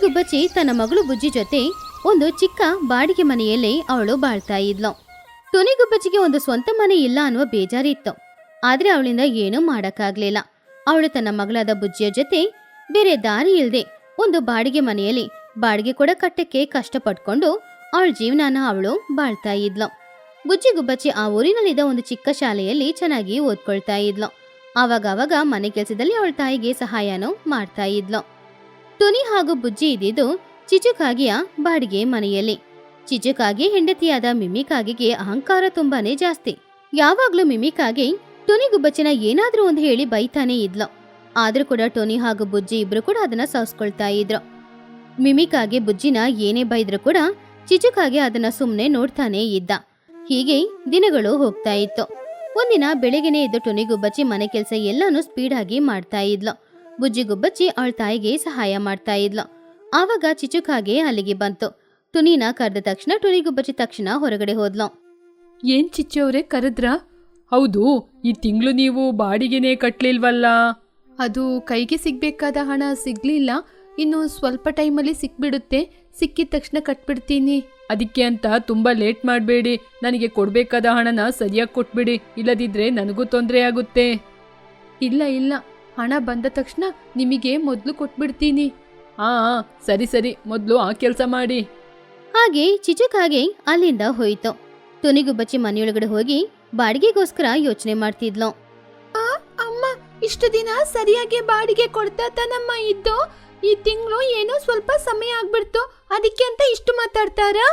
ಗುಬ್ಬಚ್ಚಿ ತನ್ನ ಮಗಳು ಬುಜ್ಜಿ ಜೊತೆ ಒಂದು ಚಿಕ್ಕ ಬಾಡಿಗೆ ಮನೆಯಲ್ಲಿ ಅವಳು ಬಾಳ್ತಾ ಇದ್ಲು. ಗುಬ್ಬಚ್ಚಿಗೆ ಒಂದು ಸ್ವಂತ ಮನೆ ಇಲ್ಲ ಅನ್ನುವ ಬೇಜಾರಿತ್ತು. ಆದ್ರೆ ಅವಳಿಂದ ಏನೂ ಮಾಡಕ್ಕಾಗ್ಲಿಲ್ಲ. ಅವಳು ತನ್ನ ಮಗಳಾದ ಬುಜ್ಜಿಯ ಜೊತೆ ಬೇರೆ ದಾರಿ ಇಲ್ಲದೆ ಒಂದು ಬಾಡಿಗೆ ಮನೆಯಲ್ಲಿ ಬಾಡಿಗೆ ಕೂಡ ಕಟ್ಟಕ್ಕೆ ಕಷ್ಟಪಟ್ಕೊಂಡು ಅವಳ ಜೀವನಾನ ಅವಳು ಬಾಳ್ತಾ ಇದ್ಲು. ಬುಜ್ಜಿ ಗುಬ್ಬಚ್ಚಿ ಆ ಊರಿನಲ್ಲಿದ್ದ ಒಂದು ಚಿಕ್ಕ ಶಾಲೆಯಲ್ಲಿ ಚೆನ್ನಾಗಿ ಓದ್ಕೊಳ್ತಾ ಇದ್ಲು. ಆವಾಗ ಮನೆ ಕೆಲಸದಲ್ಲಿ ಅವಳ ತಾಯಿಗೆ ಸಹಾಯನೂ ಮಾಡ್ತಾ ಇದ್ಲು. ಟುನಿ ಹಾಗೂ ಬುಜ್ಜಿ ಇದ್ದಿದ್ದು ಚಿಚುಕಾಗಿಯ ಬಾಡಿಗೆ ಮನೆಯಲ್ಲಿ. ಚಿಚುಕಾಗಿ ಹೆಂಡತಿಯಾದ ಮಿಮಿಕಾಗಿಗೆ ಅಹಂಕಾರ ತುಂಬಾನೇ ಜಾಸ್ತಿ. ಯಾವಾಗ್ಲೂ ಮಿಮಿಕಾಗಿ ಟೊನಿ ಗುಬ್ಬಚ್ಚನ ಏನಾದ್ರೂ ಒಂದು ಹೇಳಿ ಬೈತಾನೆ ಇದ್ಲು. ಆದ್ರೂ ಕೂಡ ಟೊನಿ ಹಾಗೂ ಬುಜ್ಜಿ ಇಬ್ರು ಕೂಡ ಅದನ್ನ ಸವಸ್ಕೊಳ್ತಾ ಇದ್ರು. ಮಿಮಿಕಾಗೆ ಬುಜ್ಜಿನ ಏನೇ ಬೈದ್ರು ಕೂಡ ಚಿಚುಕಾಗೆ ಅದನ್ನ ಸುಮ್ನೆ ನೋಡ್ತಾನೆ ಇದ್ದ. ಹೀಗೆ ದಿನಗಳು ಹೋಗ್ತಾ ಇತ್ತು. ಒಂದಿನ ಬೆಳಗ್ಗೆನೆ ಇದ್ದ ಟೊನಿ ಗುಬ್ಬಚ್ಚಿ ಮನೆ ಕೆಲಸ ಎಲ್ಲಾನು ಸ್ಪೀಡ್ ಆಗಿ ಮಾಡ್ತಾ ಇದ್ಲು. ಬುಜ್ಜಿ ಗುಬ್ಬಚ್ಚಿ ಅವಳ ತಾಯಿಗೆ ಸಹಾಯ ಮಾಡ್ತಾ ಇದ್ಲು. ಆವಾಗ ಚಿಚುಕಾಗೆ ಅಲ್ಲಿಗೆ ಬಂತು. ಟುನಿನ ಕರೆದ ತಕ್ಷಣ ಟುನಿ ಗುಬ್ಬಚ್ಚಿ ತಕ್ಷಣ ಹೊರಗಡೆ ಹೋದ್ಲು. ಏನ್ ಅವರೇ ಕರೆದ್ರ? ಹೌದು ಈ ತಿಂಗಳು ನೀವು ಬಾಡಿಗೆನೇ ಕಟ್ಲಿಲ್ವಲ್ಲ? ಅದು ಕೈಗೆ ಸಿಗ್ಬೇಕಾದ ಹಣ ಸಿಗ್ಲಿಲ್ಲ. ಇನ್ನು ಸ್ವಲ್ಪ ಟೈಮಲ್ಲಿ ಸಿಕ್ಬಿಡುತ್ತೆ. ಸಿಕ್ಕಿದ ತಕ್ಷಣ ಕಟ್ಬಿಡ್ತೀನಿ. ಅದಕ್ಕೆ ಅಂತ ತುಂಬಾ ಲೇಟ್ ಮಾಡಬೇಡಿ. ನನಗೆ ಕೊಡ್ಬೇಕಾದ ಹಣನ ಸರಿಯಾಗಿ ಕೊಟ್ಬಿಡಿ. ಇಲ್ಲದಿದ್ರೆ ನನಗೂ ತೊಂದರೆ ಆಗುತ್ತೆ. ಇಲ್ಲ ಇಲ್ಲ. ಹಣ ಬಂದ ತಕ್ಷಣ ನಿಮಗೆ ಮೊದಲು ಕೊಟ್ಬಿಡ್ತೀನಿ. ಆ ಸರಿ ಸರಿ ಮೊದಲು ಆ ಕೆಲಸ ಮಾಡಿ. ಹಾಗೆ ಚಿಚುಕಾಗೆ ಅಲ್ಲಿಂದ ಹೋಯಿತು. ಬಚ್ಚಿ ಮನೆಯೊಳಗಡೆ ಹೋಗಿ ಬಾಡಿಗೆಗೋಸ್ಕರ ಯೋಚನೆ ಮಾಡ್ತಿದ್ಲು. ಅಮ್ಮ ಇಷ್ಟು ದಿನ ಸರಿಯಾಗಿ ಬಾಡಿಗೆ ಕೊಡ್ತಾ ತಾನಮ್ಮ ಇದ್ದು ಈ ತಿಂಗಳು ಏನೋ ಸ್ವಲ್ಪ ಸಮಯ ಆಗ್ಬಿಡ್ತು. ಅದಕ್ಕೆ ಅಂತ ಇಷ್ಟು ಮಾತಾಡ್ತಾರಾ?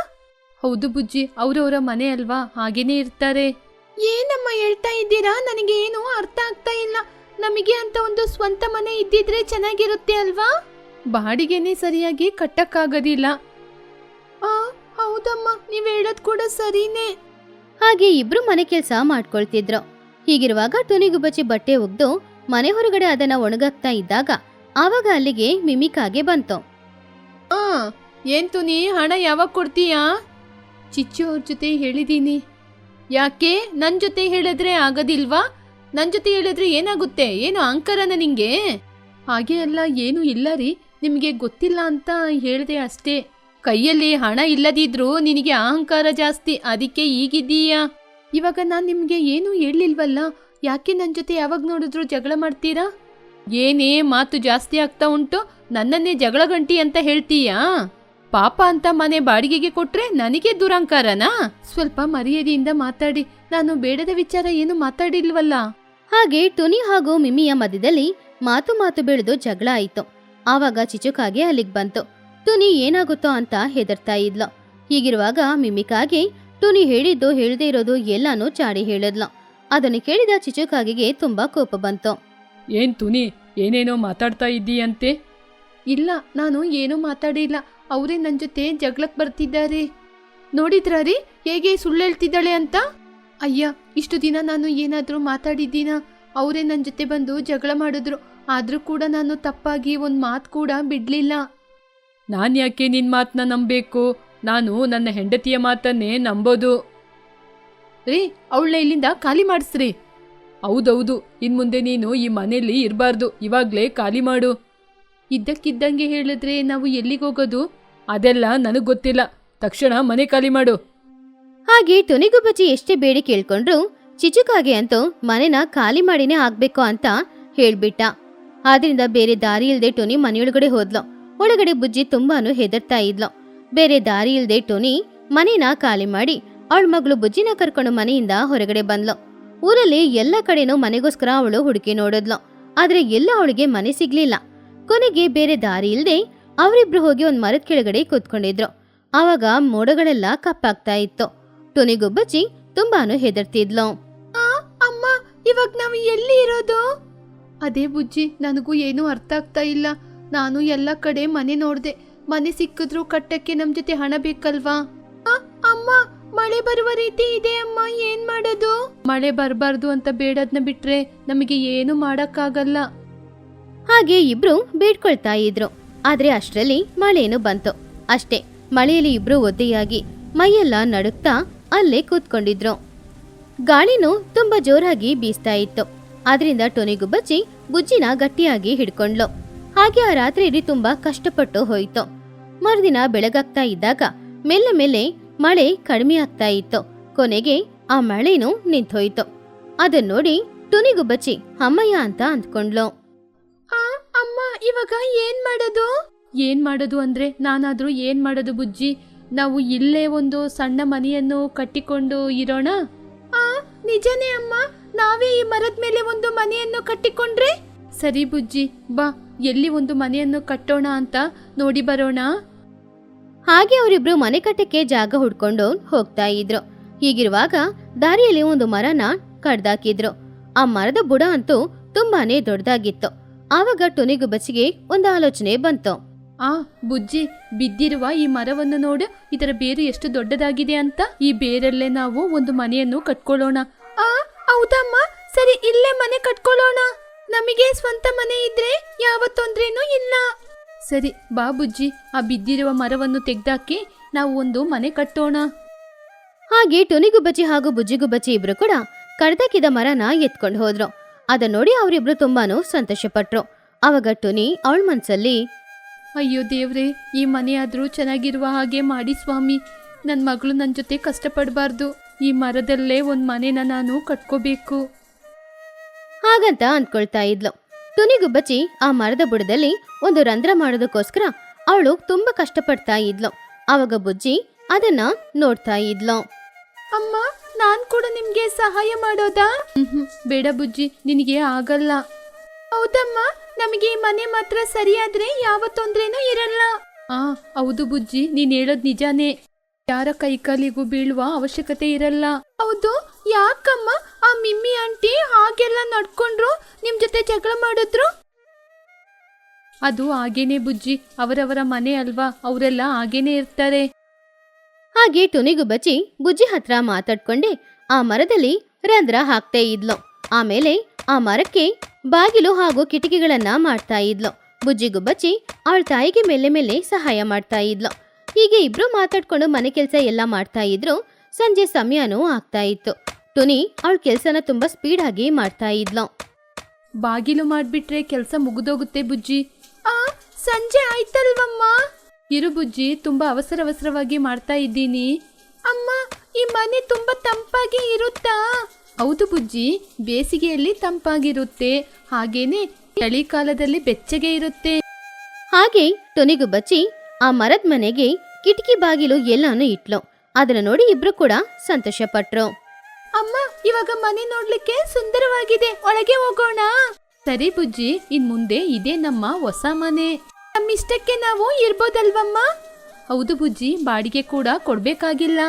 ಹೌದು ಬುಜ್ಜಿ ಅವರವರ ಮನೆ ಅಲ್ವಾ ಹಾಗೇನೆ ಇರ್ತಾರೆ. ಏನಮ್ಮ ಹೇಳ್ತಾ ಇದ್ದೀರಾ? ನನಗೆ ಏನು ಅರ್ಥ ಆಗ್ತಾ ಇಲ್ಲ. ನಮಗೆ ಅಂತ ಒಂದು ಸ್ವಂತ ಮನೆ ಇದ್ದಿದ್ರೆ ಚೆನ್ನಾಗಿರುತ್ತೆ ಅಲ್ವಾ? ಬಾಡಿಗೆನೆ ಸರಿಯಾಗಿ ಕಟ್ಟಕ್ಕಾಗೋದಿಲ್ಲ. ಆ ಹೌದಮ್ಮ ನೀವ್ ಹೇಳೋದ್ ಕೂಡ ಸರಿನೇ. ಹಾಗೆ ಇಬ್ರು ಮನೆ ಕೆಲಸ ಮಾಡ್ಕೊಳ್ತಿದ್ರು. ಹೀಗಿರುವಾಗ ಟುನಿಗುಬ್ಬಚ್ಚಿ ಬಟ್ಟೆ ಒಗ್ದು ಮನೆ ಹೊರಗಡೆ ಅದನ್ನ ಒಣಗಾಕ್ತಾ ಇದ್ದಾಗ ಆವಾಗ ಅಲ್ಲಿಗೆ ಮಿಮಿಕಾಗೆ ಬಂತು. ಆ ಏನ್ ತುನಿ ಹಣ ಯಾವಾಗ ಕೊಡ್ತೀಯಾ? ಚಿಚ್ಚು ಅವ್ರ ಜೊತೆ ಹೇಳಿದೀನಿ. ಯಾಕೆ? ನನ್ ಜೊತೆ ಹೇಳಿದ್ರೆ ಆಗೋದಿಲ್ವಾ? ನನ್ ಜೊತೆ ಹೇಳಿದ್ರೆ ಏನಾಗುತ್ತೆ? ಏನು ಅಹಂಕಾರನ ನಿಂಗೆ? ಹಾಗೆ ಅಲ್ಲ, ಏನು ಇಲ್ಲ ರೀ. ನಿಮಗೆ ಗೊತ್ತಿಲ್ಲ ಅಂತ ಹೇಳಿದೆ ಅಷ್ಟೇ. ಕೈಯಲ್ಲಿ ಹಣ ಇಲ್ಲದಿದ್ರೂ ನಿನಗೆ ಅಹಂಕಾರ ಜಾಸ್ತಿ. ಅದಕ್ಕೆ ಈಗಿದ್ದೀಯಾ? ಇವಾಗ ನಾನು ನಿಮಗೆ ಏನು ಹೇಳಲಿಲ್ವಲ್ಲ? ಯಾಕೆ ನನ್ನ ಜೊತೆ ಯಾವಾಗ ನೋಡಿದ್ರು ಜಗಳ ಮಾಡ್ತೀರಾ? ಏನೇ ಮಾತು ಜಾಸ್ತಿ ಆಗ್ತಾ ಉಂಟು, ನನ್ನನ್ನೇ ಜಗಳ ಗಂಟಿ ಅಂತ ಹೇಳ್ತೀಯಾ? ಪಾಪ ಅಂತ ಮನೆ ಬಾಡಿಗೆಗೆ ಕೊಟ್ರೆ ನನಗೆ ದುರಂಕಾರನಾ? ಸ್ವಲ್ಪ ಮರ್ಯಾದೆಯಿಂದ ಮಾತಾಡಿ. ನಾನು ಬೇಡದ ವಿಚಾರ ಏನು ಮಾತಾಡಿಲ್ವಲ್ಲ? ಹಾಗೆ ಟುನಿ ಹಾಗೂ ಮಿಮಿಯ ಮಧ್ಯದಲ್ಲಿ ಮಾತು ಮಾತು ಬೆಳೆದು ಜಗಳ ಆಯಿತು. ಆವಾಗ ಚಿಚುಕಾಗೆ ಅಲ್ಲಿಗೆ ಬಂತು. ಟುನಿ ಏನಾಗುತ್ತೋ ಅಂತ ಹೆದರ್ತಾ ಇದ್ಲು. ಹೀಗಿರುವಾಗ ಮಿಮಿಕಾಗೆ ಟುನಿ ಹೇಳಿದ್ದು ಹೇಳದೇ ಇರೋದು ಎಲ್ಲಾನು ಚಾಡಿ ಹೇಳಿದ್ಲು. ಅದನ್ನು ಕೇಳಿದ ಚಿಚುಕಾಗಿಗೆ ತುಂಬಾ ಕೋಪ ಬಂತು. ಏನ್ ತುನಿ ಏನೇನೋ ಮಾತಾಡ್ತಾ ಇದ್ದೀಯಂತೆ? ಇಲ್ಲ ನಾನು ಏನೂ ಮಾತಾಡಿಲ್ಲ. ಅವರೇ ನನ್ನ ಜೊತೆ ಜಗಳಕ್ಕೆ ಬರ್ತಿದ್ದಾರೆ. ನೋಡಿದ್ರ ರೀ ಹೇಗೆ ಸುಳ್ಳು ಹೇಳ್ತಿದ್ದಾಳೆ ಅಂತ? ಅಯ್ಯ ಇಷ್ಟು ದಿನ ನಾನು ಏನಾದರೂ ಮಾತಾಡಿದ್ದೀನ? ಅವರೇ ನನ್ನ ಜೊತೆ ಬಂದು ಜಗಳ ಮಾಡಿದ್ರು. ಆದರೂ ಕೂಡ ನಾನು ತಪ್ಪಾಗಿ ಒಂದು ಮಾತು ಕೂಡ ಬಿಡಲಿಲ್ಲ. ನಾನು ಯಾಕೆ ನಿನ್ನ ಮಾತನ್ನ ನಂಬಬೇಕು? ನಾನು ನನ್ನ ಹೆಂಡತಿಯ ಮಾತನ್ನೇ ನಂಬೋದು. ರೀ ಅವಳನ್ನ ಇಲ್ಲಿಂದ ಖಾಲಿ ಮಾಡಿಸ್ರಿ. ಹೌದೌದು ಇನ್ಮುಂದೆ ನೀನು ಈ ಮನೆಯಲ್ಲಿ ಇರಬಾರ್ದು. ಇವಾಗಲೇ ಖಾಲಿ ಮಾಡು. ಇದ್ದಕ್ಕಿದ್ದಂಗೆ ಹೇಳಿದ್ರೆ ನಾವು ಎಲ್ಲಿಗೆ ಹೋಗೋದು? ಅದೆಲ್ಲ ನನಗ್ ಗೊತ್ತಿಲ್ಲ. ತಕ್ಷಣ ಮನೆ ಖಾಲಿ ಮಾಡು. ಹಾಗೆ ಟುನಿಗುಬ್ಬಚ್ಚಿ ಎಷ್ಟೇ ಬೇಡಿ ಕೇಳ್ಕೊಂಡ್ರು ಚಿಚುಕಾಗೆ ಅಂತೂ ಮನೆನ ಖಾಲಿ ಮಾಡಿನೇ ಆಗ್ಬೇಕು ಅಂತ ಹೇಳ್ಬಿಟ್ಟ. ಆದ್ರಿಂದ ಬೇರೆ ದಾರಿ ಇಲ್ದೆ ಟೊನಿ ಮನೆಯೊಳಗಡೆ ಹೋದ್ಲು. ಒಳಗಡೆ ಬುಜ್ಜಿ ತುಂಬಾನು ಹೆದರ್ತಾ ಇದ್ಲು. ಬೇರೆ ದಾರಿ ಇಲ್ದೆ ಟೊನಿ ಮನೆನ ಖಾಲಿ ಮಾಡಿ ಅವಳ ಮಗಳು ಬುಜ್ಜಿನ ಕರ್ಕೊಂಡು ಮನೆಯಿಂದ ಹೊರಗಡೆ ಬಂದ್ಲು. ಊರಲ್ಲಿ ಎಲ್ಲ ಕಡೆನೂ ಮನೆಗೋಸ್ಕರ ಅವಳು ಹುಡುಕಿ ನೋಡಿದ್ಲು. ಆದ್ರೆ ಎಲ್ಲ ಅವಳಿಗೆ ಮನೆ ಸಿಗ್ಲಿಲ್ಲ. ಕೊನೆಗೆ ಬೇರೆ ದಾರಿ ಇಲ್ಲದೆ ಅವರಿಬ್ರು ಹೋಗಿ ಒಂದು ಮರದ ಕೆಳಗಡೆ ಕೂತ್ಕೊಂಡಿದ್ರು. ಆವಾಗ ಮೋಡಗಳೆಲ್ಲ ಕಪ್ಪಾಗ್ತಾ ಇತ್ತು. ಟೊನಿಗೊಬ್ಬಚ್ಚಿ ತುಂಬಾನು ಹೆದರ್ತಿದ್ಲು. ಅಮ್ಮ ಇವಾಗ ನಾವು ಎಲ್ಲಿ ಇರೋದು? ಅದೇ ಬುಜ್ಜಿ ನನಗೂ ಏನೂ ಅರ್ಥ ಆಗ್ತಾ ಇಲ್ಲ. ನಾನು ಎಲ್ಲ ಕಡೆ ಮನೆ ನೋಡ್ದೆ. ಮನೆ ಸಿಕ್ಕಿದ್ರು ಕಟ್ಟಕ್ಕೆ ನಮ್ ಜೊತೆ ಹಣ ಬೇಕಲ್ವಾ? ಆ, ಅಮ್ಮ ಮಳೆ ಬರುವ ರೀತಿ ಇದೆ ಅಮ್ಮ ಏನ್ ಮಾಡೋದು? ಮಳೆ ಬರಬಾರ್ದು ಅಂತ ಬೇಡದ್ನ ಬಿಟ್ರೆ ನಮಗೆ ಏನು ಮಾಡಕ್ಕಾಗಲ್ಲ. ಹಾಗೆ ಇಬ್ರು ಬೇಡ್ಕೊಳ್ತಾ ಇದ್ರು. ಆದ್ರೆ ಅಷ್ಟರಲ್ಲಿ ಮಳೆನು ಬಂತು. ಅಷ್ಟೇ, ಮಳೆಯಲ್ಲಿ ಇಬ್ರು ಒದ್ದೆಯಾಗಿ ಮೈಯೆಲ್ಲ ನಡುಕ್ತಾ ಅಲ್ಲೇ ಕೂತ್ಕೊಂಡಿದ್ರು. ಗಾಳಿನೂ ತುಂಬಾ ಜೋರಾಗಿ ಬೀಸ್ತಾ ಇತ್ತು. ಆದ್ರಿಂದ ಟೊನಿಗುಬ್ಬಚ್ಚಿ ಬುಜ್ಜಿನ ಗಟ್ಟಿಯಾಗಿ ಹಿಡ್ಕೊಂಡ್ಲು ಹಾಗೆ ಆ ರಾತ್ರಿಯಲ್ಲಿ ತುಂಬಾ ಕಷ್ಟಪಟ್ಟು ಹೋಯಿತು. ಮರುದಿನ ಬೆಳಗಾಗ್ತಾ ಇದ್ದಾಗ ಮೇಲೆ ಮೆಲ್ಲೆ ಮಳೆ ಕಡಿಮೆ ಆಗ್ತಾ ಇತ್ತು. ಕೊನೆಗೆ ಆ ಮಳೆನೂ ನಿಂತೋಯ್ತು. ಅದನ್ನೋಡಿ ನೋಡಿ ಟುನಿಗುಬ್ಬಚ್ಚಿ, ಅಮ್ಮಯ್ಯ ಅಂತ ಅಂದ್ಕೊಂಡ್ಲು ಅಮ್ಮ ಇವಾಗ ಏನ್ ಮಾಡೋದು? ಏನ್ ಮಾಡೋದು ಅಂದ್ರೆ ನಾನಾದ್ರೂ ಏನ್ ಮಾಡೋದು ಬುಜ್ಜಿ? ನಾವು ಇಲ್ಲೇ ಒಂದು ಸಣ್ಣ ಮನೆಯನ್ನು ಕಟ್ಟಿಕೊಂಡು ಇರೋಣ? ಆ ನಿಜನೇ ಅಮ್ಮ. ನಾವೇ ಈ ಮರದ ಮೇಲೆ ಒಂದು ಮನೆಯನ್ನು ಕಟ್ಟಿಕೊಂಡ್ರೆ? ಸರಿ ಬುಜ್ಜಿ ಬಾ. ಎಲ್ಲಿ ಒಂದು ಮನೆಯನ್ನು ಕಟ್ಟೋಣ ಅಂತ ನೋಡಿ ಬರೋಣ. ಹಾಗೆ ಅವರಿಬ್ರು ಮನೆ ಕಟ್ಟಕ್ಕೆ ಜಾಗ ಹುಡ್ಕೊಂಡು ಹೋಗ್ತಾ ಇದ್ರು. ಹೀಗಿರುವಾಗ ದಾರಿಯಲ್ಲಿ ಒಂದು ಮರನ ಕಡ್ದಾಕಿದ್ರು. ಆ ಮರದ ಬುಡ ಅಂತೂ ತುಂಬಾನೇ ದೊಡ್ಡದಾಗಿತ್ತು. ಆವಾಗ ಬಚ್ಚಿಗೆ ಒಂದು ಆಲೋಚನೆ ಬಂತು. ಆ ಬುಜ್ಜಿ ಬಿದ್ದಿರುವ ಈ ಮರವನ್ನು ನೋಡು. ಇದರ ಬೇರು ಎಷ್ಟು ದೊಡ್ಡದಾಗಿದೆ ಅಂತ. ಈ ಬೇರಲ್ಲೇ ನಾವು ಒಂದು ಮನೆಯನ್ನು ಕಟ್ಕೊಳ್ಳೋಣ. ಆ ಹೌದಮ್ಮ. ಸರಿ ಇಲ್ಲೇ ಮನೆ ಕಟ್ಕೊಳ್ಳೋಣ. ನಮಗೆ ಸ್ವಂತ ಮನೆ ಇದ್ರೆ ಯಾವ ತೊಂದ್ರೆನೂ ಇಲ್ಲ. ಸರಿ ಬಾ ಬುಜ್ಜಿ. ಆ ಬಿದ್ದಿರುವ ಮರವನ್ನು ತೆಗ್ದಾಕಿ ನಾವು ಒಂದು ಮನೆ ಕಟ್ಟೋಣ. ಹಾಗೆ ಟುನಿಗುಬ್ಬಚ್ಚಿ ಹಾಗೂ ಬುಜ್ಜಿಗುಬ್ಬಚ್ಚಿ ಇಬ್ರು ಕೂಡ ಕಡ್ದಾಕಿದ ಮರನ ಎತ್ಕೊಂಡು ಹೋದ್ರು. ಅದನ್ನ ನೋಡಿ ಅವರಿಬ್ರು ತುಂಬಾನು ಸಂತೋಷಪಟ್ರು. ಅವಾಗ ಟುನಿ ಅವಳ ಮನ್ಸಲ್ಲಿ ಅಯ್ಯೋ ದೇವ್ರೆ ಈ ಮನೆ ಆದ್ರೂ ಚೆನ್ನಾಗಿರುವ ಹಾಗೆ ಮಾಡಿ ಸ್ವಾಮಿ. ನನ್ನ ಮಗಳು ನನ್ನ ಜೊತೆ ಕಷ್ಟಪಡಬಾರ್ದು. ಈ ಮರದಲ್ಲೇ ಒಂದು ಮನೆನ ನಾನು ಕಟ್ಕೋಬೇಕು. ಹಾಗಂತ ಅಂದ್ಕೊಳ್ತಾ ಇದ್ಲು. ಬಚ್ಚಿ ಆ ಮರದ ಬುಡದಲ್ಲಿ ಒಂದು ರಂಧ್ರ ಮಾಡೋದಕ್ಕೋಸ್ಕರ ಅವಳು ತುಂಬಾ ಕಷ್ಟಪಡ್ತಾ ಇದ್ಲು. ಅವಾಗ ಬುಜ್ಜಿ ಅದನ್ನ ನೋಡ್ತಾ ಇದ್ಲು. ಅಮ್ಮ ನಾನ್ ಕೂಡ ನಿಮ್ಗೆ ಸಹಾಯ ಮಾಡೋದಾ? ಬೇಡ ಬುಜ್ಜಿ ನಿನಗೆ ಆಗಲ್ಲ. ಹೌದಮ್ಮ ನಮಗೆ ಈ ಮನೆ ಮಾತ್ರ ಸರಿಯಾದ್ರೆ ಯಾವ ತೊಂದ್ರೆನೂ ಇರಲ್ಲ. ಆ ಹೌದು ಬುಜ್ಜಿ ನೀನ್ ಹೇಳೋದ್ ನಿಜಾನೇ. ಯಾರ ಕೈಕಾಲಿಗೂ ಬೀಳುವ ಅವಶ್ಯಕತೆ ಇರಲ್ಲ. ಹೌದು ಯಾಕಮ್ಮ? ಆ ಮಿಮ್ಮಿ ಆಂಟಿ ಹಾಗೆಲ್ಲ ನಡ್ಕೊಂಡ್ರು ನಿಮ್ ಜೊತೆ ಜಗಳ ಮಾಡಿದ್ರು? ಅದು ಹಾಗೇನೆ ಬುಜ್ಜಿ ಅವರವರ ಮನೆ ಅಲ್ವಾ ಅವರೆಲ್ಲ ಹಾಗೇನೆ ಇರ್ತಾರೆ. ಹಾಗೆ ಟುನಿಗುಬ್ಬಚ್ಚಿ ಬುಜ್ಜಿ ಹತ್ರ ಮಾತಾಡ್ಕೊಂಡೆ. ಆ ಮರದಲ್ಲಿ ರಂಧ್ರ ಹಾಕ್ತಾ ಇದ್ಲು. ಆಮೇಲೆ ಆ ಮರಕ್ಕೆ ಬಾಗಿಲು ಹಾಗೂ ಕಿಟಕಿಗಳನ್ನ ಮಾಡ್ತಾ ಇದ್ಲು. ಬುಜ್ಜಿಗುಬ್ಬಚ್ಚಿ ಅವಳ ತಾಯಿಗೆ ಮೇಲೆ ಮೇಲೆ ಸಹಾಯ ಮಾಡ್ತಾ ಇದ್ಲು. ಹೀಗೆ ಇಬ್ರು ಮಾತಾಡ್ಕೊಂಡು ಮನೆ ಕೆಲಸ ಎಲ್ಲ ಮಾಡ್ತಾ ಇದ್ರು. ಸಂಜೆ ಸಮಯನೂ ಆಗ್ತಾ ಇತ್ತು. ಟುನಿ ಅವಳ ಕೆಲಸನ ತುಂಬಾ ಸ್ಪೀಡ್ ಆಗಿ ಮಾಡ್ತಾ ಇದ್ಲು. ಬಾಗಿಲು ಮಾಡ್ಬಿಟ್ರೆ ಕೆಲಸ ಮುಗಿದೋಗುತ್ತೆ ಬುಜ್ಜಿ. ಆ, ಸಂಜೆ ಆಯ್ತಲ್ವಮ್ಮ? ಇರು ಬುಜ್ಜಿ ತುಂಬಾ ಅವಸರ ಅವಸರವಾಗಿ ಮಾಡ್ತಾ ಇದ್ದೀನಿ. ಅಮ್ಮ ಈ ಮನೆ ತುಂಬಾ ತಂಪಾಗಿ ಇರುತ್ತಾ? ಹೌದು ಬುಜ್ಜಿ ಬೇಸಿಗೆಯಲ್ಲಿ ತಂಪಾಗಿರುತ್ತೆ. ಹಾಗೇನೆ ಚಳಿಕಾಲದಲ್ಲಿ ಬೆಚ್ಚಗೆ ಇರುತ್ತೆ. ಹಾಗೆ ಟೊನಿಗುಬ್ಬಚ್ಚಿ ಆ ಮರದ ಮನೆಗೆ ಕಿಟಕಿ ಬಾಗಿಲು ಎಲ್ಲಾನು ಇಟ್ಲು. ಅದನ್ನ ನೋಡಿ ಇಬ್ರು ಕೂಡ ಸಂತೋಷ ಪಟ್ರು ಅಮ್ಮ ಇವಾಗ ಮನೆ ನೋಡ್ಲಿಕ್ಕೆ ಸುಂದರವಾಗಿದೆ. ಒಳಗೆ ಹೋಗೋಣ. ಸರಿ ಬುಜ್ಜಿ ಇನ್ ಮುಂದೆ ಇದೇ ನಮ್ಮ ಹೊಸ ಮನೆ. ನಮ್ಮಿಷ್ಟಕ್ಕೆ ನಾವು ಇರ್ಬೋದಲ್ವಮ್ಮ? ಹೌದು ಬುಜ್ಜಿ ಬಾಡಿಗೆ ಕೂಡ ಕೊಡ್ಬೇಕಾಗಿಲ್ಲ.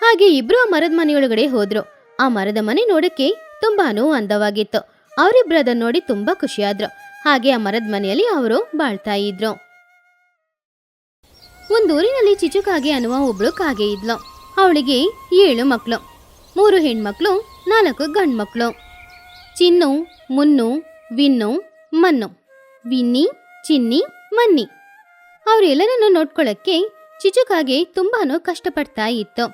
ಹಾಗೆ ಇಬ್ರು ಆ ಮರದ ಮನೆಯೊಳಗಡೆ ಹೋದ್ರು. ಆ ಮರದ ಮನೆ ನೋಡಕ್ಕೆ ತುಂಬಾನು ಅಂದವಾಗಿತ್ತು. ಅವರಿಬ್ರು ಅದನ್ನ ನೋಡಿ ತುಂಬಾ ಖುಷಿಯಾದ್ರು. ಹಾಗೆ ಆ ಮರದ ಮನೆಯಲ್ಲಿ ಅವರು ಬಾಳ್ತಾ ಇದ್ರು. ಒಂದೂರಿನಲ್ಲಿ ಚಿಚುಕಾಗೆ ಅನ್ನುವ ಒಬ್ಳು ಕಾಗೆ ಇದ್ಲು. ಅವಳಿಗೆ ಏಳು ಮಕ್ಕಳು ಮೂರು ಹೆಣ್ಮಕ್ಳು, ನಾಲ್ಕು ಗಂಡ್ಮಕ್ಳು. ಚಿನ್ನು, ಮುನ್ನು, ವಿನ್ನು, ಮನ್ನು. ವಿನ್ನಿ, ಚಿನ್ನಿ ಮನ್ನಿ. ಅವರೆಲ್ಲರನ್ನು ನೋಡ್ಕೊಳ್ಳಕ್ಕೆ ಚಿಚುಕಾಗೆ ತುಂಬಾನು ಕಷ್ಟಪಡ್ತಾ ಇತ್ತು.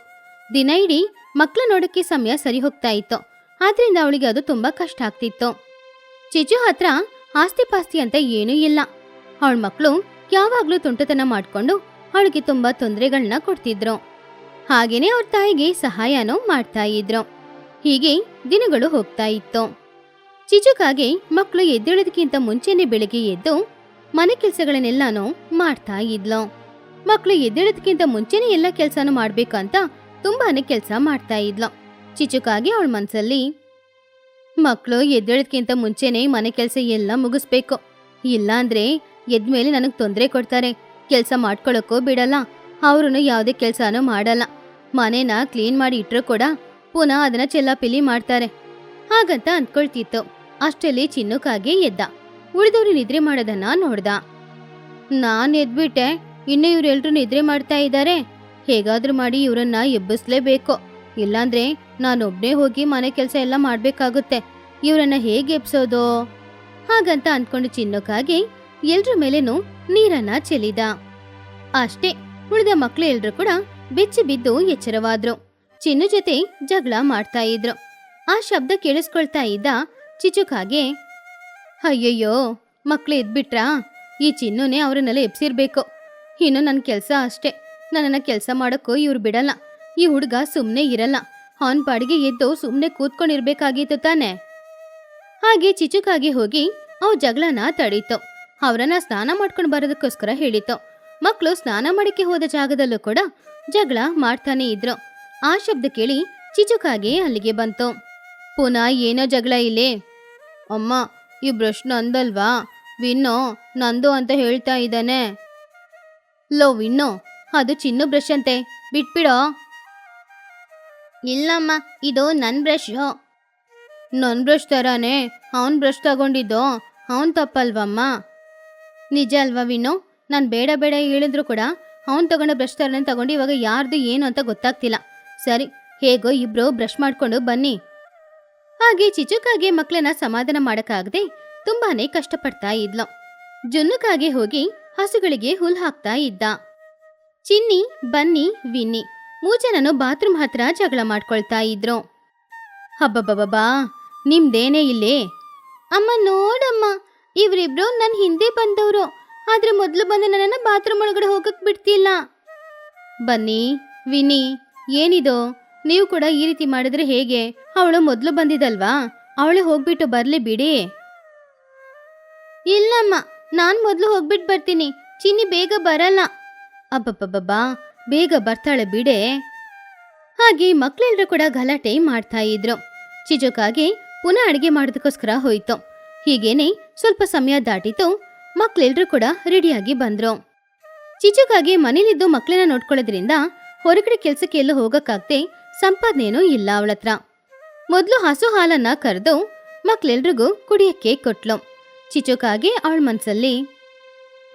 ದಿನ ಇಡೀ ಮಕ್ಕಳ ನೋಡೋಕ್ಕೆ ಸಮಯ ಸರಿ ಹೋಗ್ತಾ ಇತ್ತು. ಆದ್ರಿಂದ ಅವಳಿಗೆ ಅದು ತುಂಬಾ ಕಷ್ಟ ಆಗ್ತಿತ್ತು. ಚಿಚು ಹತ್ರ ಆಸ್ತಿ ಪಾಸ್ತಿ ಅಂತ ಏನೂ ಇಲ್ಲ. ಅವಳ ಮಕ್ಕಳು ಯಾವಾಗ್ಲೂ ತುಂಟತನ ಮಾಡ್ಕೊಂಡು ಅವಳಿಗೆ ತುಂಬಾ ತೊಂದರೆಗಳನ್ನ ಕೊಡ್ತಿದ್ರು. ಹಾಗೇನೆ ಅವ್ರ ತಾಯಿಗೆ ಸಹಾಯನೂ ಮಾಡ್ತಾ ಇದ್ರು. ಹೀಗೆ ದಿನಗಳು ಹೋಗ್ತಾ ಇತ್ತು. ಚಿಚುಕಾಗೆ ಮಕ್ಕಳು ಎದ್ದೇಳೋದಕ್ಕಿಂತ ಮುಂಚೆನೆ ಬೆಳಗ್ಗೆ ಎದ್ದು ಮನೆ ಕೆಲಸಗಳನ್ನೆಲ್ಲಾನು ಮಾಡ್ತಾ ಇದ್ಲು. ಮಕ್ಕಳು ಎದ್ದೇಳೋದಕ್ಕಿಂತ ಮುಂಚೆನೆ ಎಲ್ಲ ಕೆಲಸನೂ ಮಾಡ್ಬೇಕಂತ ತುಂಬಾನೇ ಕೆಲಸ ಮಾಡ್ತಾ ಇದ್ಲು. ಚಿಚುಕಾಗಿ ಅವಳ ಮನ್ಸಲ್ಲಿ ಮಕ್ಕಳು ಎದ್ದೇಳೋದಕ್ಕಿಂತ ಮುಂಚೆನೆ ಮನೆ ಕೆಲಸ ಎಲ್ಲ ಮುಗಿಸ್ಬೇಕು. ಇಲ್ಲಾಂದ್ರೆ ಎದ್ಮೇಲೆ ನನಗೆ ತೊಂದರೆ ಕೊಡ್ತಾರೆ. ಕೆಲಸ ಮಾಡ್ಕೊಳಕ್ಕೂ ಬಿಡಲ್ಲ. ಅವ್ರೂ ಯಾವುದೇ ಕೆಲಸನೂ ಮಾಡಲ್ಲ. ಮನೇನ ಕ್ಲೀನ್ ಮಾಡಿ ಇಟ್ರೂ ಕೂಡ ಪುನಃ ಅದನ್ನ ಚೆಲ್ಲಾಪಿಲಿ ಮಾಡ್ತಾರೆ. ಹಾಗಂತ ಅಂದ್ಕೊಳ್ತಿತ್ತು. ಅಷ್ಟರಲ್ಲಿ ಚಿನ್ನುಕಾಗೆ ಎದ್ದ. ಉಳಿದವರು ನಿದ್ರೆ ಮಾಡೋದನ್ನ ನೋಡ್ದ. ನಾನ್ ಎದ್ಬಿಟ್ಟೆ, ಇನ್ನು ಇವ್ರೆಲ್ರೂ ನಿದ್ರೆ ಮಾಡ್ತಾ ಇದ್ದಾರೆ ಹೇಗಾದ್ರೂ ಮಾಡಿ ಇವರನ್ನ ಎಬ್ಬಿಸ್ಲೇಬೇಕು. ಇಲ್ಲಾಂದ್ರೆ ನಾನೊಬ್ನೇ ಹೋಗಿ ಮನೆ ಕೆಲಸ ಎಲ್ಲ ಮಾಡ್ಬೇಕಾಗುತ್ತೆ. ಇವರನ್ನ ಹೇಗೆ ಎಬ್ಸೋದು? ಹಾಗಂತ ಅಂದ್ಕೊಂಡು ಚಿನ್ನಕ್ಕಾಗಿ ಎಲ್ರ ಮೇಲೇನು ನೀರನ್ನ ಚೆಲ್ಲಿದ. ಅಷ್ಟೇ, ಉಳಿದ ಮಕ್ಳು ಎಲ್ರು ಕೂಡ ಬೆಚ್ಚಿ ಬಿದ್ದು ಎಚ್ಚರವಾದ್ರು. ಚಿನ್ನು ಜೊತೆ ಜಗಳ ಮಾಡ್ತಾ ಇದ್ರು. ಆ ಶಬ್ದ ಕೇಳಿಸ್ಕೊಳ್ತಾ ಇದ್ದ ಚಿಚುಕಾಗೆ ಅಯ್ಯಯ್ಯೋ, ಮಕ್ಳು ಎದ್ಬಿಟ್ರಾ? ಈ ಚಿನ್ನೂನೇ ಅವರನ್ನೆಲ್ಲ ಎಬ್ಸಿರ್ಬೇಕು. ಇನ್ನು ನನ್ನ ಕೆಲಸ ಅಷ್ಟೇ. ನನ್ನನ್ನ ಕೆಲಸ ಮಾಡೋಕ್ಕೂ ಇವ್ರು ಬಿಡಲ್ಲ. ಈ ಹುಡುಗ ಸುಮ್ಮನೆ ಇರಲ್ಲ. ಅವನ್ ಪಾಡಿಗೆ ಎದ್ದು ಸುಮ್ಮನೆ ಕೂತ್ಕೊಂಡಿರ್ಬೇಕಾಗಿತ್ತು ತಾನೆ. ಹಾಗೆ ಚಿಚುಕಾಗಿ ಹೋಗಿ ಅವ್ ಜಗಳನ ತಡೀತು. ಅವರನ್ನ ಸ್ನಾನ ಮಾಡ್ಕೊಂಡು ಬರೋದಕ್ಕೋಸ್ಕರ ಹೇಳಿತು. ಮಕ್ಕಳು ಸ್ನಾನ ಮಾಡಕ್ಕೆ ಹೋದ ಜಾಗದಲ್ಲೂ ಕೂಡ ಜಗಳ ಮಾಡ್ತಾನೆ ಇದ್ರು. ಆ ಶಬ್ದ ಕೇಳಿ ಚಿಚುಕಾಗೆ ಅಲ್ಲಿಗೆ ಬಂತು. ಪುನಃ ಏನೋ ಜಗಳ ಇಲ್ಲೇ. ಅಮ್ಮ ಈ ಬ್ರಷ್ ನಂದಲ್ವಾ ವಿನ್ನೋ, ನಂದು ಅಂತ ಹೇಳ್ತಾ ಇದ್ದಾನೆ. ಲೋ, ವಿನ್ನೋ, ಅದು ಚಿನ್ನು ಬ್ರಷ್ ಅಂತೆ. ಬಿಟ್ಬಿಡೋ. ಇಲ್ಲಮ್ಮ, ಇದು ನನ್ನ ಬ್ರಷ್ ನನ್ನ ಬ್ರಷ್ ತರಾನೆ ಅವನ್ ಬ್ರಷ್ ತಗೊಂಡಿದ್ದು ಅವನ್ ತಪ್ಪಲ್ವಮ್ಮ? ನಿಜ ಅಲ್ವಾ ವಿನ್ನು? ನಾನು ಬೇಡ ಬೇಡ ಹೇಳಿದ್ರು ಕೂಡ ಅವನ್ ತಗೊಂಡ ಬ್ರಷ್ ತರನೇ ತಗೊಂಡು ಇವಾಗ ಯಾರ್ದು ಏನು ಅಂತ ಗೊತ್ತಾಗ್ತಿಲ್ಲ. ಸರಿ, ಹೇಗೋ ಇಬ್ರು ಬ್ರಷ್ ಮಾಡ್ಕೊಂಡು ಬನ್ನಿ. ಹಾಗೆ ಚಿಚುಕಾಗೆ ಮಕ್ಕಳನ್ನ ಸಮಾಧಾನ ಮಾಡಕ್ಕಾಗದೆ ತುಂಬಾನೇ ಕಷ್ಟಪಡ್ತಾ ಇದ್ಲು. ಜುನ್ನುಕಾಗೆ ಹೋಗಿ ಹಸುಗಳಿಗೆ ಹುಲ್ ಹಾಕ್ತಾ ಇದ್ದ. ಚಿನ್ನಿ, ಬನ್ನಿ, ವಿನ್ನಿ ಮೂಜನನು ಬಾತ್ರೂಮ್ ಹತ್ರ ಜಗಳ ಮಾಡ್ಕೊಳ್ತಾ ಇದ್ರು. ಹಬ್ಬಬ್ಬಬ್ಬಾ ನಿಮ್ದೇನೇ ಇಲ್ಲೇ? ಅಮ್ಮ ನೋಡಮ್ಮ, ಇವರಿಬ್ರು ನನ್ನ ಹಿಂದೆ ಬಂದವರು. ಆದ್ರೆ ಮೊದಲು ಬಂದು ನನ್ನನ್ನು ಬಾತ್ರೂಮ್ ಒಳಗಡೆ ಹೋಗಕ್ ಬಿಡ್ತಿಲ್ಲ. ಬನ್ನಿ ವಿನಿ ಏನಿದು? ನೀವು ಕೂಡ ಈ ರೀತಿ ಮಾಡಿದ್ರೆ ಹೇಗೆ? ಅವಳು ಮೊದಲು ಬಂದಿದಲ್ವಾ? ಅವಳು ಹೋಗ್ಬಿಟ್ಟು ಬರ್ಲಿ ಬಿಡಿ. ಇಲ್ಲಮ್ಮ, ನಾನ್ ಮೊದಲು ಹೋಗ್ಬಿಟ್ಟು ಬರ್ತೀನಿ. ಚಿನ್ನಿ ಬೇಗ ಬರಲ್ಲ. ಅಬ್ಬಬ್ಬಬ್ಬಾ ಬೇಗ ಬರ್ತಾಳೆ ಬಿಡೆ. ಹಾಗೆ ಮಕ್ಕಳೆಲ್ಲರೂ ಕೂಡ ಗಲಾಟೆ ಮಾಡ್ತಾ ಇದ್ರು. ಚಿಜುಕಾಗೆ ಪುನಃ ಅಡಿಗೆ ಮಾಡೋದಕ್ಕೋಸ್ಕರ ಹೋಯ್ತು. ಹೀಗೇನೆ ಸ್ವಲ್ಪ ಸಮಯ ದಾಟಿತು ಮಕ್ಕಳೆಲ್ಲರೂ ಕೂಡ ರೆಡಿಯಾಗಿ ಬಂದ್ರು. ಚಿಚುಕಾಗಿ ಮನೇಲಿದ್ದು ಮಕ್ಕಳನ್ನ ನೋಡ್ಕೊಳ್ಳೋದ್ರಿಂದ ಹೊರಗಡೆ ಕೆಲಸಕ್ಕೆ ಎಲ್ಲೂ ಹೋಗಕ್ಕಾಗ್ದೆ ಸಂಪಾದನೆನೂ ಇಲ್ಲ ಅವಳತ್ರ. ಮೊದಲು ಹಸು ಹಾಲನ್ನ ಕರೆದು ಮಕ್ಳೆಲ್ರಿಗೂ ಕುಡಿಯಕ್ಕೆ ಕೊಟ್ಲು. ಚಿಚುಕಾಗಿ ಅವಳ ಮನ್ಸಲ್ಲಿ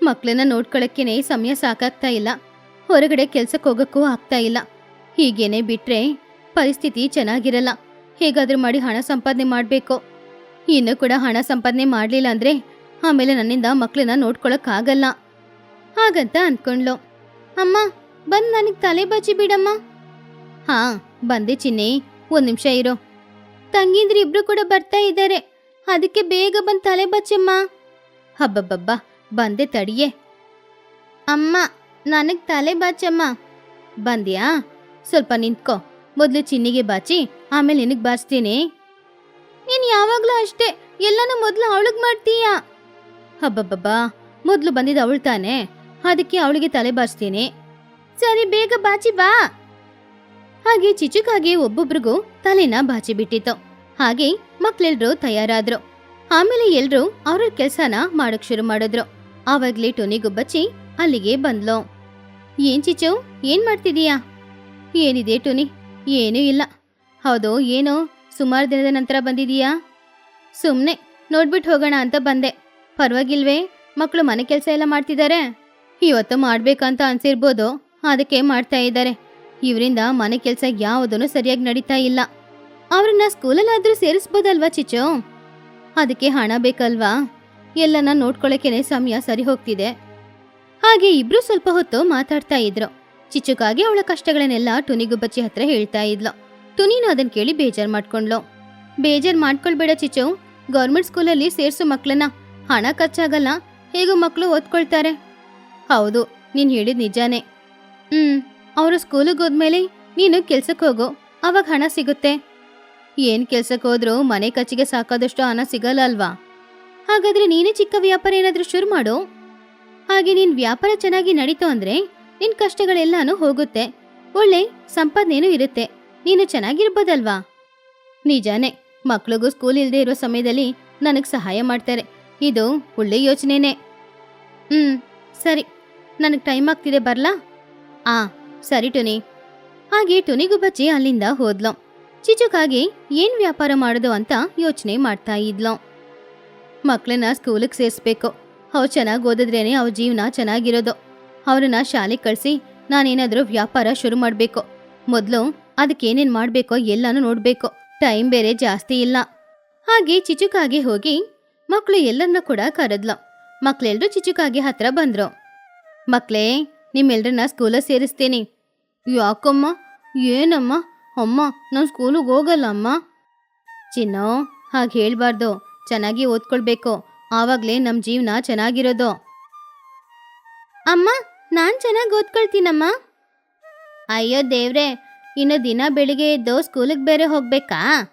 ಮಕ್ಕಳನ್ನ ನೋಡ್ಕೊಳಕ್ಕೇನೆ ಸಮಯ ಸಾಕಾಗ್ತಾ ಇಲ್ಲ. ಹೊರಗಡೆ ಕೆಲ್ಸಕ್ಕೆ ಹೋಗಕ್ಕೂ ಆಗ್ತಾ ಇಲ್ಲ. ಹೀಗೇನೆ ಬಿಟ್ರೆ ಪರಿಸ್ಥಿತಿ ಚೆನ್ನಾಗಿರಲ್ಲ. ಹೇಗಾದ್ರೂ ಮಾಡಿ ಹಣ ಸಂಪಾದನೆ ಮಾಡಬೇಕು. ಇನ್ನೂ ಕೂಡ ಹಣ ಸಂಪಾದನೆ ಮಾಡಲಿಲ್ಲ ಅಂದ್ರೆ ಆಮೇಲೆ ನನ್ನಿಂದ ಮಕ್ಕಳನ್ನ ನೋಡ್ಕೊಳಕ್ಕಾಗಲ್ಲ ಹಾಗಂತ ಅನ್ಕೊಂಡ್ಲು ಅಮ್ಮ, ಬಂದ್ ನನಗೆ ತಲೆ ಬಚ್ಚಿ ಬಿಡಮ್ಮ. ಹಾ ಬಂದೆ ಚಿನ್ನಿ, ಒಂದ್ ನಿಮಿಷ ಇರೋ. ತಂಗಿಂದ್ರ ಇಬ್ರು ಕೂಡ ಬರ್ತಾ ಇದ್ದಾರೆ. ಅದಕ್ಕೆ ಬೇಗ ಬಂದ್ ತಲೆ ಬಚ್ಚಮ್ಮ. ಹಬ್ಬಬ್ಬಬ್ಬ, ಬಂದೆ ತಡಿಯೇ. ಅಮ್ಮ, ನನಗ್ ತಲೆ ಬಾಚಮ್ಮ ಬಂದ್ಯಾ? ಸ್ವಲ್ಪ ನಿಂತ್ಕೋ. ಮೊದಲು ಚಿನ್ನಿಗೆ ಬಾಚಿ, ಆಮೇಲೆ ನಿನಗ್ ಬಾಚ್ತೀನಿ. ನೀನ್ ಯಾವಾಗ್ಲೂ ಅಷ್ಟೇ, ಎಲ್ಲಾನು ಮೊದ್ಲು ಅವಳಿಗೆ ಮಾಡ್ತೀಯ? ಹಬ್ಬಬ್ಬಬ್ಬಾ, ಮೊದ್ಲು ಬಂದಿದ್ದು ಅವಳು ತಾನೆ, ಅದಕ್ಕೆ ಅವಳಿಗೆ ತಲೆ ಬಾಚ್ತೀನಿ. ಸರಿ, ಬೇಗ ಬಾಚಿ, ಬಾ. ಹಾಗೆ ಚಿಚುಕಾಗೆ ಒಬ್ಬೊಬ್ರಿಗೂ ತಲೆನ ಬಾಚಿ ಬಿಟ್ಟಿತ್ತು ಹಾಗೆ ಮಕ್ಳೆಲ್ರು ತಯಾರಾದ್ರು. ಆಮೇಲೆ ಎಲ್ರು ಅವ್ರ ಕೆಲ್ಸನ ಮಾಡಕ್ ಶುರು ಮಾಡಿದ್ರು. ಆವಾಗ್ಲೇ ಗುಬ್ಬಚ್ಚಿ ಅಲ್ಲಿಗೆ ಬಂದ್ಲು. ಏನ್ ಚಿಚು ಏನ್ ಮಾಡ್ತಿದೀಯಾ? ಏನಿದೆ ಟೊನಿ, ಏನೂ ಇಲ್ಲ. ಹೌದು, ಏನೋ, ಸುಮಾರು ದಿನದ ನಂತರ ಬಂದಿದೀಯಾ? ಸುಮ್ನೆ ನೋಡ್ಬಿಟ್ಟು ಹೋಗೋಣ ಅಂತ ಬಂದೆ. ಪರವಾಗಿಲ್ವೇ ಮಕ್ಕಳು ಮನೆ ಕೆಲಸ ಎಲ್ಲ ಮಾಡ್ತಿದ್ದಾರೆ ಇವತ್ತು ಮಾಡ್ಬೇಕಂತ ಅನ್ಸಿರ್ಬೋದು, ಅದಕ್ಕೆ ಮಾಡ್ತಾ ಇದ್ದಾರೆ. ಇವರಿಂದ ಮನೆ ಕೆಲಸ ಯಾವುದನ್ನು ಸರಿಯಾಗಿ ನಡೀತಾ ಇಲ್ಲ. ಅವ್ರನ್ನ ಸ್ಕೂಲಲ್ಲಾದ್ರೂ ಸೇರಿಸ್ಬೋದಲ್ವಾ ಚಿಚು ಅದಕ್ಕೆ ಹಣ ಬೇಕಲ್ವಾ? ಎಲ್ಲನ ನೋಡ್ಕೊಳ್ಳೋಕೆ ಸಮಯ ಸರಿ ಹೋಗ್ತಿದೆ. ಹಾಗೆ ಇಬ್ರು ಸ್ವಲ್ಪ ಹೊತ್ತು ಮಾತಾಡ್ತಾ ಇದ್ರು. ಚಿಚುಕಾಗಿ ಅವಳ ಕಷ್ಟಗಳನ್ನೆಲ್ಲ ಟುನಿಗುಬ್ಬಚ್ಚಿ ಹತ್ರ ಹೇಳ್ತಾ ಇದ್ಲು. ತುನೀನು ಅದನ್ ಕೇಳಿ ಬೇಜಾರ್ ಮಾಡ್ಕೊಂಡ್ಲು ಬೇಜಾರ್ ಮಾಡ್ಕೊಳ್ಬೇಡ ಚಿಚು ಗೌರ್ಮೆಂಟ್ ಸ್ಕೂಲಲ್ಲಿ ಸೇರ್ಸು ಮಕ್ಳನ್ನ. ಹಣ ಖರ್ಚಾಗಲ್ಲ. ಹೇಗೂ ಮಕ್ಕಳು ಓದ್ಕೊಳ್ತಾರೆ? ಹೌದು, ನೀನ್ ಹೇಳಿದ್ ನಿಜಾನೇ. ಹ್ಮ್. ಅವರು ಸ್ಕೂಲಿಗೆ ಹೋದ್ಮೇಲೆ ನೀನು ಕೆಲ್ಸಕ್ಕೆ ಹೋಗು, ಅವಾಗ ಹಣ ಸಿಗುತ್ತೆ. ಏನ್ ಕೆಲ್ಸಕ್ಕೆ ಹೋದ್ರೂ ಮನೆ ಖರ್ಚಿಗೆ ಸಾಕಾದಷ್ಟು ಹಣ ಸಿಗಲ್ಲ ಅಲ್ವಾ? ಹಾಗಾದ್ರೆ ನೀನೇ ಚಿಕ್ಕ ವ್ಯಾಪಾರ ಏನಾದ್ರೂ ಶುರು ಮಾಡು. ಹಾಗೆ ನಿನ್ ವ್ಯಾಪಾರ ಚೆನ್ನಾಗಿ ನಡೀತು ಅಂದ್ರೆ ನಿನ್ ಕಷ್ಟಗಳೆಲ್ಲಾನು ಹೋಗುತ್ತೆ. ಒಳ್ಳೆ ಸಂಪಾದನೆನೂ ಇರುತ್ತೆ. ನೀನು ಚೆನ್ನಾಗಿರ್ಬೋದಲ್ವಾ? ನಿಜಾನೇ, ಮಕ್ಳಿಗೂ ಸ್ಕೂಲ್ ಇಲ್ಲದೆ ಇರೋ ಸಮಯದಲ್ಲಿ ನನಗೆ ಸಹಾಯ ಮಾಡ್ತಾರೆ. ಇದು ಒಳ್ಳೆ ಯೋಚನೆನೇ. ಹ್ಮ್, ಸರಿ. ನನಗೆ ಟೈಮ್ ಆಗ್ತಿದೆ ಬರ್ಲಾ? ಆ. ಸರಿ ಟುನಿ. ಹಾಗೆ ಟುನಿಗೂ ಬಚ್ಚಿ ಅಲ್ಲಿಂದ ಹೋದ್ಲು. ಚಿಚುಕಾಗಿ ಏನ್ ವ್ಯಾಪಾರ ಮಾಡೋದು ಅಂತ ಯೋಚನೆ ಮಾಡ್ತಾ ಇದ್ಲು. ಮಕ್ಕಳನ್ನ ಸ್ಕೂಲಿಗೆ ಸೇರಿಸ್ಬೇಕು. ಅವ್ರು ಚೆನ್ನಾಗಿ ಓದಿದ್ರೇನೆ ಅವ್ರ ಜೀವನ ಚೆನ್ನಾಗಿರೋದು. ಅವ್ರನ್ನ ಶಾಲೆ ಕಳಿಸಿ ನಾನೇನಾದರೂ ವ್ಯಾಪಾರ ಶುರು ಮಾಡಬೇಕು. ಮೊದಲು ಅದಕ್ಕೇನೇನು ಮಾಡಬೇಕೋ ಎಲ್ಲಾನು ನೋಡಬೇಕು. ಟೈಮ್ ಬೇರೆ ಜಾಸ್ತಿ ಇಲ್ಲ. ಹಾಗೆ ಚಿಚುಕಾಗೆ ಹೋಗಿ ಮಕ್ಕಳು ಎಲ್ಲರನ್ನ ಕೂಡ ಕರೆದ್ಲು. ಮಕ್ಕಳೆಲ್ಲರೂ ಚಿಚುಕಾಗೆ ಹತ್ರ ಬಂದರು. ಮಕ್ಳೇ ನಿಮ್ಮೆಲ್ರನ್ನ ಸ್ಕೂಲಲ್ಲಿ ಸೇರಿಸ್ತೀನಿ. ಯಾಕಮ್ಮ? ಏನಮ್ಮ? ಅಮ್ಮ, ನಾನು ಸ್ಕೂಲಿಗೆ ಹೋಗಲ್ಲ ಅಮ್ಮ. ಚಿನ್ನೋ, ಹಾಗೆ ಹೇಳಬಾರ್ದು. ಚೆನ್ನಾಗಿ ಓದ್ಕೊಳ್ಬೇಕು. ಆವಾಗಲೇ ನಮ್ಮ ಜೀವನ ಚೆನ್ನಾಗಿರೋದು. ಅಮ್ಮ, ನಾನು ಚೆನ್ನಾಗಿ ಓದ್ಕೊಳ್ತೀನಮ್ಮ. ಅಯ್ಯೋ ದೇವ್ರೆ, ಇನ್ನು ದಿನ ಬೆಳಿಗ್ಗೆ ಎದ್ದು ಸ್ಕೂಲಿಗೆ ಬೇರೆ ಹೋಗ್ಬೇಕಾ?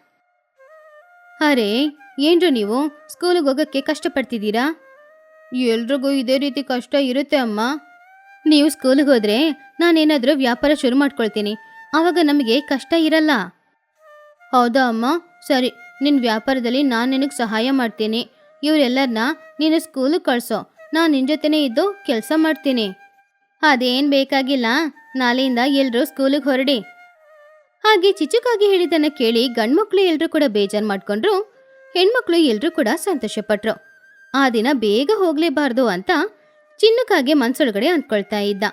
ಅರೆ, ಏನ್ರು ನೀವು? ಸ್ಕೂಲಿಗೆ ಹೋಗೋಕ್ಕೆ ಕಷ್ಟಪಡ್ತಿದ್ದೀರಾ? ಎಲ್ರಿಗೂ ಇದೇ ರೀತಿ ಕಷ್ಟ ಇರುತ್ತೆ ಅಮ್ಮ. ನೀವು ಸ್ಕೂಲಿಗೆ ಹೋದ್ರೆ ನಾನೇನಾದರೂ ವ್ಯಾಪಾರ ಶುರು ಮಾಡ್ಕೊಳ್ತೀನಿ. ಆವಾಗ ನಮಗೆ ಕಷ್ಟ ಇರಲ್ಲ. ಹೌದಾ ಅಮ್ಮ? ಸರಿ ನಿನ್ನ ವ್ಯಾಪಾರದಲ್ಲಿ ನಾನು ನಿನಗೆ ಸಹಾಯ ಮಾಡ್ತೀನಿ. ಇವರೆಲ್ಲರನ್ನ ನೀನು ಸ್ಕೂಲಿಗೆ ಕಳಿಸೋ. ನಾನು ನಿನ್ನ ಜೊತೆನೇ ಇದ್ದು ಕೆಲಸ ಮಾಡ್ತೀನಿ. ಅದೇನು ಬೇಕಾಗಿಲ್ಲ. ನಾಳೆಯಿಂದ ಎಲ್ಲರೂ ಸ್ಕೂಲಿಗೆ ಹೊರಡಿ. ಹಾಗೆ ಚಿಚುಕಾಗಿ ಹೇಳಿದ್ದನ್ನು ಕೇಳಿ ಗಂಡ್ಮಕ್ಳು ಎಲ್ಲರೂ ಕೂಡ ಬೇಜಾರು ಮಾಡ್ಕೊಂಡ್ರು. ಹೆಣ್ಮಕ್ಳು ಎಲ್ಲರೂ ಕೂಡ ಸಂತೋಷಪಟ್ರು. ಆ ದಿನ ಬೇಗ ಹೋಗಲೇಬಾರ್ದು ಅಂತ ಚಿನ್ನುಕಾಗೆ ಮನ್ಸೊಳಗಡೆ ಅಂದ್ಕೊಳ್ತಾ ಇದ್ದ.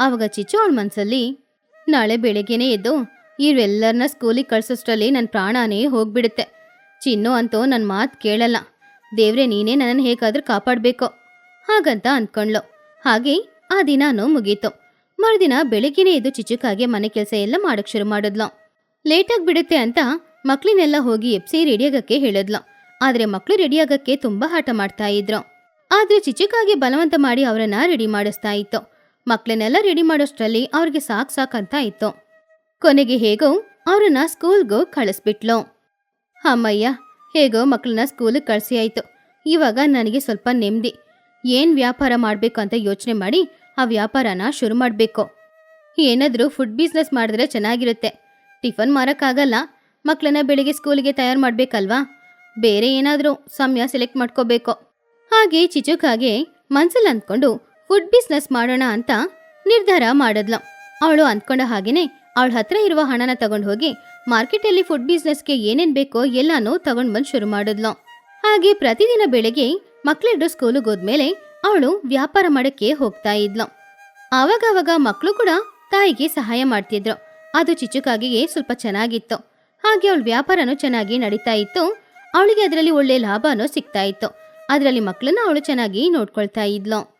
ಅವಾಗ ಚಿಚ್ಚು ಅವಳ ಮನ್ಸಲ್ಲಿ, ನಾಳೆ ಬೆಳಿಗ್ಗೆನೇ ಎದ್ದು ಇವೆಲ್ಲರನ್ನ ಸ್ಕೂಲಿಗೆ ಕಳ್ಸೋಷ್ಟ್ರಲ್ಲಿ ನನ್ನ ಪ್ರಾಣನೇ ಹೋಗ್ಬಿಡುತ್ತೆ. ಚಿನ್ನು ಅಂತೂ ನನ್ನ ಮಾತು ಕೇಳಲ್ಲ. ದೇವ್ರೆ, ನೀನೇ ನನ್ನನ್ನು ಹೇಗಾದ್ರೂ ಕಾಪಾಡಬೇಕು. ಹಾಗಂತ ಅಂದ್ಕೊಂಡ್ಲು ಹಾಗೆ ಆ ದಿನಾನೂ ಮುಗೀತು. ಮರುದಿನ ಬೆಳಗ್ಗೆನೇ ಎದ್ದು ಚಿಚುಕಾಗೆ ಮನೆ ಕೆಲಸ ಎಲ್ಲ ಮಾಡಕ್ ಶುರು ಮಾಡಿದ್ಲು. ಲೇಟಾಗಿ ಬಿಡುತ್ತೆ ಅಂತ ಮಕ್ಳನ್ನೆಲ್ಲ ಹೋಗಿ ಎಪ್ಸಿ ರೆಡಿಯಾಗಕ್ಕೆ ಹೇಳಿದ್ಲು. ಆದ್ರೆ ಮಕ್ಳು ರೆಡಿಯಾಗಕ್ಕೆ ತುಂಬಾ ಹಠ ಮಾಡ್ತಾ ಇದ್ರು. ಆದ್ರೆ ಚಿಚಿಕಾಗಿ ಬಲವಂತ ಮಾಡಿ ಅವರನ್ನ ರೆಡಿ ಮಾಡಿಸ್ತಾ ಇತ್ತು. ಮಕ್ಕಳನ್ನೆಲ್ಲ ರೆಡಿ ಮಾಡೋಷ್ಟರಲ್ಲಿ ಅವ್ರಿಗೆ ಸಾಕ್ ಸಾಕ್ ಅಂತ ಇತ್ತು. ಕೊನೆಗೆ ಹೇಗೋ ಅವ್ರನ್ನ ಸ್ಕೂಲ್ಗೂ ಕಳಿಸ್ಬಿಟ್ಲು. ಅಮ್ಮಯ್ಯ, ಹೇಗೋ ಮಕ್ಕಳನ್ನ ಸ್ಕೂಲಿಗೆ ಕಳಿಸಿ ಆಯ್ತು. ಇವಾಗ ನನಗೆ ಸ್ವಲ್ಪ ನೆಮ್ಮದಿ ಏನ್ ವ್ಯಾಪಾರ ಮಾಡ್ಬೇಕು ಅಂತ ಯೋಚನೆ ಮಾಡಿ ಆ ವ್ಯಾಪಾರನ ಶುರು ಮಾಡಬೇಕು. ಏನಾದರೂ ಫುಡ್ ಬಿಸ್ನೆಸ್ ಮಾಡಿದ್ರೆ ಚೆನ್ನಾಗಿರುತ್ತೆ. ಟಿಫನ್ ಮಾರಕ್ಕಾಗಲ್ಲ. ಮಕ್ಕಳನ್ನ ಬೆಳಿಗ್ಗೆ ಸ್ಕೂಲಿಗೆ ತಯಾರು ಮಾಡಬೇಕಲ್ವಾ? ಬೇರೆ ಏನಾದರೂ ಸಮಯ ಸೆಲೆಕ್ಟ್ ಮಾಡ್ಕೋಬೇಕು. ಹಾಗೆ ಚಿಚುಕಾಗೆ ಮನ್ಸಲ್ಲಿ ಅಂದ್ಕೊಂಡು ಫುಡ್ ಬಿಸ್ನೆಸ್ ಮಾಡೋಣ ಅಂತ ನಿರ್ಧಾರ ಮಾಡಿದ್ಲು. ಅವಳು ಅಂದ್ಕೊಂಡ ಹಾಗೇನೆ ಅವಳ ಹತ್ರ ಇರುವ ಹಣನ ತಗೊಂಡು ಹೋಗಿ ಮಾರ್ಕೆಟಲ್ಲಿ ಫುಡ್ ಬಿಸ್ನೆಸ್ಗೆ ಏನೇನ್ ಬೇಕೋ ಎಲ್ಲಾನು ತಗೊಂಡ್ ಬಂದ್ ಶುರು ಮಾಡಿದ್ಲು. ಹಾಗೆ ಪ್ರತಿದಿನ ಬೆಳಗ್ಗೆ ಮಕ್ಳೆರಡು ಸ್ಕೂಲಿಗೆ ಹೋದ್ಮೇಲೆ ಅವಳು ವ್ಯಾಪಾರ ಮಾಡಕ್ಕೆ ಹೋಗ್ತಾ ಇದ್ಲು. ಆವಾಗವಾಗ ಮಕ್ಕಳು ಕೂಡ ತಾಯಿಗೆ ಸಹಾಯ ಮಾಡ್ತಿದ್ರು. ಅದು ಚಿಚುಕಾಗಿಗೆ ಸ್ವಲ್ಪ ಚೆನ್ನಾಗಿತ್ತು. ಹಾಗೆ ಅವಳು ವ್ಯಾಪಾರನೂ ಚೆನ್ನಾಗಿ ನಡೀತಾ ಇತ್ತು. ಅವಳಿಗೆ ಅದರಲ್ಲಿ ಒಳ್ಳೆ ಲಾಭನೂ ಸಿಗ್ತಾ ಇತ್ತು. ಅದರಲ್ಲಿ ಮಕ್ಕಳನ್ನ ಅವಳು ಚೆನ್ನಾಗಿ ನೋಡ್ಕೊಳ್ತಾ ಇದ್ಲು.